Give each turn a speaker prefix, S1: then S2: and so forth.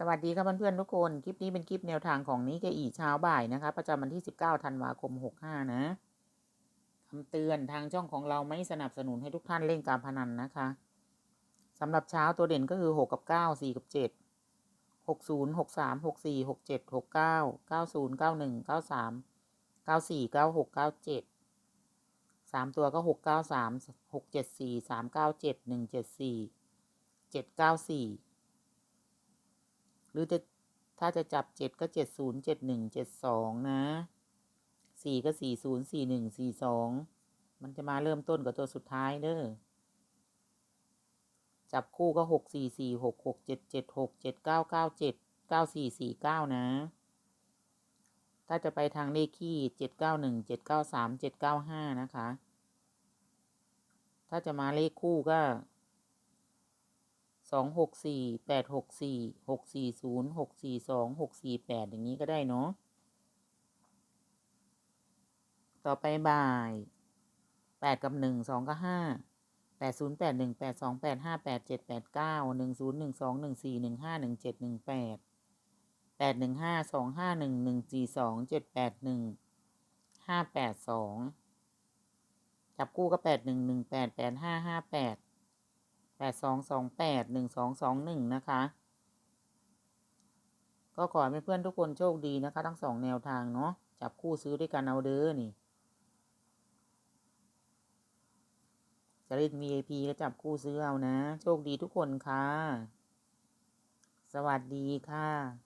S1: สวัสดีครับเพื่อนๆทุกคน คลิปนี้เป็นคลิปแนวทางของนิกเกอีเช้าบ่ายนะคะ ประจำวันที่ 19ธันวาคม 65 นะคำเตือนทางช่องของเราไม่สนับสนุนให้ทุกท่านเล่นการพนันนะคะสำหรับเช้าตัวเด่นก็คือ 6 กับ 9 4 กับ 7 60 63 64 67 69 90 91 93 94 96 97สามตัวก็ 6 9 3 6 7 4 3 9 7 1 7 4 7 9 4 ห รือจะถ้าจะจับเจ็ดก็เจ็ดศูนย์เจ็ดหนึ่งเจ็ดสองนะสี่ก็สี่ศูนย์สี่หนึ่งสี่สองมันจะมาเริ่มต้นกับตัวสุดท้ายเด้อจับคู่ก็หกสี่สี่หกหกเจ็ดเจ็ดหกเจ็ดเก้าเก้าเจ็ดเก้าสี่สี่เก้านะ ถ้าจะไปทางเลขขี้เจ็ดเก้าหนึ่งเจ็ดเก้าสามเจ็ดเก้าห้านะคะ ถ้าจะมาเลขคู่ก็ สองหกสี่แปดหกสี่หกสี่ศูนย์หกสี่สองหกสี่แปดอย่างนี้ก็ได้เนาะต่อไปบ่ายแปดกับหนึ่งสองก็ห้าแปดศูนย์แปดหนึ่งแปดสองแปดห้าแปดเจ็ดแปดเก้าหนึ่งศูนย์หนึ่งสองหนึ่งสี่หนึ่งห้าหนึ่งเจ็ดหนึ่งแปดแปดหนึ่งห้าสองห้าหนึ่งหนึ่งสี่สองเจ็ดแปดหนึ่งห้าแปดสองจับคู่ก็แปดหนึ่งหนึ่งแปดแปดห้าห้าแปด แปดสองสองแปดหนึ่งสองสองหนึ่งนะคะ ก็ขอให้เพื่อนทุกคนโชคดีนะคะ ทั้งสองแนวทางเนาะจับคู่ซื้อด้วยกันเอาเด้อนี่จะเล่น VIP ก็จับคู่ซื้อเอานะ โชคดีทุกคนค่ะ สวัสดีค่ะ